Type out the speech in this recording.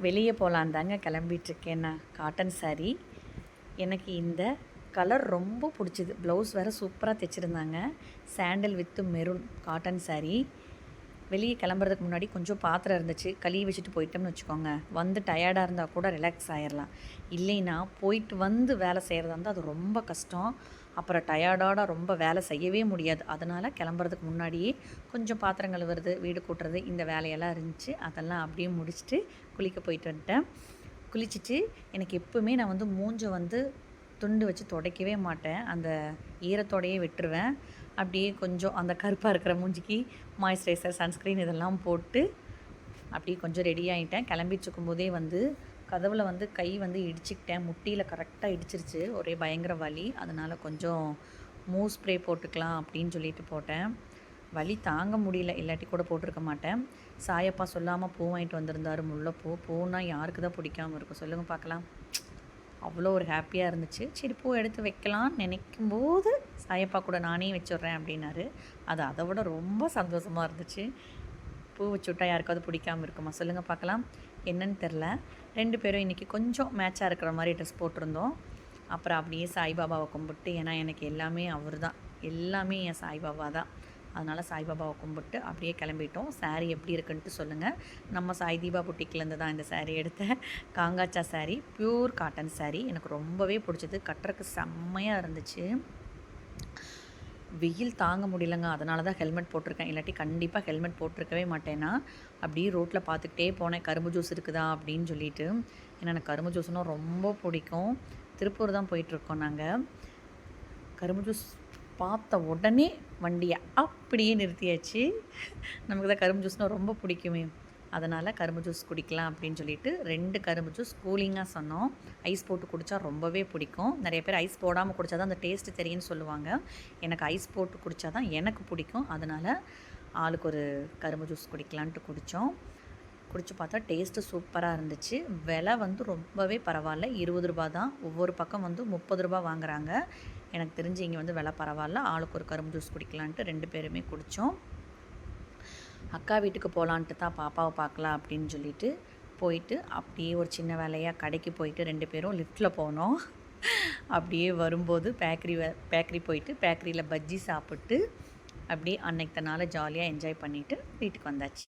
வெளியே போகலான் தாங்க கிளம்பிட்டுருக்கேன் நான். காட்டன் சாரீ எனக்கு இந்த கலர் ரொம்ப பிடிச்சிது. ப்ளவுஸ் வேறு சூப்பராக தைச்சிருந்தாங்க. Sandal with maroon cotton sari வெளியே கிளம்புறதுக்கு முன்னாடி கொஞ்சம் பாத்திரம் இருந்துச்சு. கழுவி வச்சுட்டு போயிட்டோம்னு வச்சுக்கோங்க. வந்து டயர்டாக இருந்தால் கூட ரிலாக்ஸ் ஆயிடலாம் இல்லைன்னா போயிட்டு வந்து வேலை செய்கிறதா இருந்தால் அது ரொம்ப கஷ்டம். அப்புறம் டயர்டோட ரொம்ப வேலை செய்யவே முடியாது. அதனால் கிளம்புறதுக்கு முன்னாடியே கொஞ்சம் பாத்திரம் கழுவுறது வீடு கூட்டுறது இந்த வேலையெல்லாம் இருந்துச்சு. அதெல்லாம் அப்படியே முடிச்சுட்டு குளிக்க போயிட்டு வந்துட்டேன். குளிச்சுட்டு எனக்கு எப்பவுமே நான் வந்து மூஞ்சை வந்து துண்டு வச்சு துடைக்கவே மாட்டேன். அந்த ஈரத்தோடையே விட்டுருவேன். அப்படியே கொஞ்சம் அந்த கருப்பாக இருக்கிற மூஞ்சிக்கு மாய்ஸ்சரைசர் சன்ஸ்க்ரீன் இதெல்லாம் போட்டு அப்படியே கொஞ்சம் ரெடி ஆகிட்டேன் கிளம்பிட்டு இருக்கும்போதே வந்து கதவில் வந்து கை வந்து இடிச்சுக்கிட்டேன். முட்டியில் கரெக்டாக இடிச்சிருச்சு. ஒரே பயங்கர வலி. அதனால் கொஞ்சம் மூ ஸ்ப்ரே போட்டுக்கலாம் அப்படின்னு சொல்லிட்டு போட்டேன். வலி தாங்க முடியல. இல்லாட்டி கூட போட்டிருக்க மாட்டேன். சாயப்பா சொல்லாமல் பூ வாங்கிட்டு வந்திருந்தாரு முல்லைப்பூ. பூனா யாருக்கு தான் பிடிக்காம இருக்கும். சொல்லுங்கள் பார்க்கலாம். அவ்வளோ ஒரு ஹாப்பியாக இருந்துச்சு. சரி பூ எடுத்து வைக்கலாம்னு நினைக்கும் போது சாயப்பா கூட நானே வச்சிடுறேன் அப்படின்னாரு. அது அதை விட ரொம்ப சந்தோஷமாக இருந்துச்சு. பூ வச்சு விட்டா யாருக்காவது பிடிக்காம இருக்குமா? சொல்லுங்கள் பார்க்கலாம். என்னன்னு தெரில. ரெண்டு பேரும் இன்றைக்கி கொஞ்சம் மேட்சாக இருக்கிற மாதிரி ட்ரெஸ் போட்டிருந்தோம். அப்புறம் அப்படியே சாய்பாபாவை கும்பிட்டு ஏன்னா எனக்கு எல்லாமே அவர் தான் எல்லாமே என் சாய்பாபா தான் அதனால் சாய்பாபாவை கும்பிட்டு அப்படியே கிளம்பிட்டோம். saree எப்படி இருக்குன்ட்டு சொல்லுங்கள் நம்ம சாய் தீபா புட்டிக்கிலேருந்து தான் இந்த saree எடுத்தேன் காங்காச்சா saree பியூர் காட்டன் saree. எனக்கு ரொம்பவே பிடிச்சது. கட்டுறதுக்கு செம்மையாக இருந்துச்சு. வெயில் தாங்க முடியலங்க. அதனால தான் ஹெல்மெட் போட்டிருக்கேன். இல்லாட்டி கண்டிப்பாக ஹெல்மெட் போட்டிருக்கவே மாட்டேன்னா அப்படியே ரோட்டில் பார்த்துக்கிட்டே போனேன். கரும்பு ஜூஸ் இருக்குதா அப்படின்னு சொல்லிட்டு. ஏன்னா எனக்கு கரும்பு ஜூஸ்னால் ரொம்ப பிடிக்கும். திருப்பூர் தான் போயிட்டுருக்கோம் நாங்கள் கரும்பு ஜூஸ் பார்த்த உடனே வண்டியை அப்படியே நிறுத்தியாச்சு. நமக்கு தான் கரும்பு ஜூஸ்னால் ரொம்ப பிடிக்குமே. அதனால் கரும்பு ஜூஸ் குடிக்கலாம் அப்படின்னு சொல்லிட்டு ரெண்டு கரும்பு ஜூஸ் கூலிங்காக சொன்னோம். ஐஸ் போட்டு குடித்தா ரொம்பவே பிடிக்கும். நிறைய பேர் ஐஸ் போடாமல் குடித்தா தான் அந்த டேஸ்ட்டு தெரியும்னு சொல்லுவாங்க. எனக்கு ஐஸ் போட்டு குடித்தா தான் எனக்கு பிடிக்கும். அதனால் ஆளுக்கு ஒரு கரும்பு ஜூஸ் குடிக்கலான்ட்டு குடித்தோம் குடிச்சு பார்த்தா டேஸ்ட்டு சூப்பராக இருந்துச்சு. விலை வந்து ரொம்பவே பரவாயில்ல. இருபது ரூபா தான். ஒவ்வொரு பக்கம் வந்து முப்பது ரூபா வாங்குறாங்க. எனக்கு தெரிஞ்சு இங்கே வந்து விலை பரவாயில்ல. ஆளுக்கு ஒரு கரும்பு ஜூஸ் குடிக்கலான்ட்டு ரெண்டு பேருமே குடித்தோம் அக்கா வீட்டுக்கு போகலான்ட்டு தான் பாப்பாவை பார்க்கலாம் அப்படின்னு சொல்லிட்டு போயிட்டு அப்படியே ஒரு சின்ன வேலையாக கடைக்கு போயிட்டு ரெண்டு பேரும் லிஃப்ட்டில் போனோம். அப்படியே வரும்போது பேக்கரி பேக்கரி போயிட்டு பேக்கரியில் பஜ்ஜி சாப்பிட்டு அப்படியே அன்னைக்கு தனால் ஜாலியாக என்ஜாய் பண்ணிவிட்டு வீட்டுக்கு வந்தாச்சு.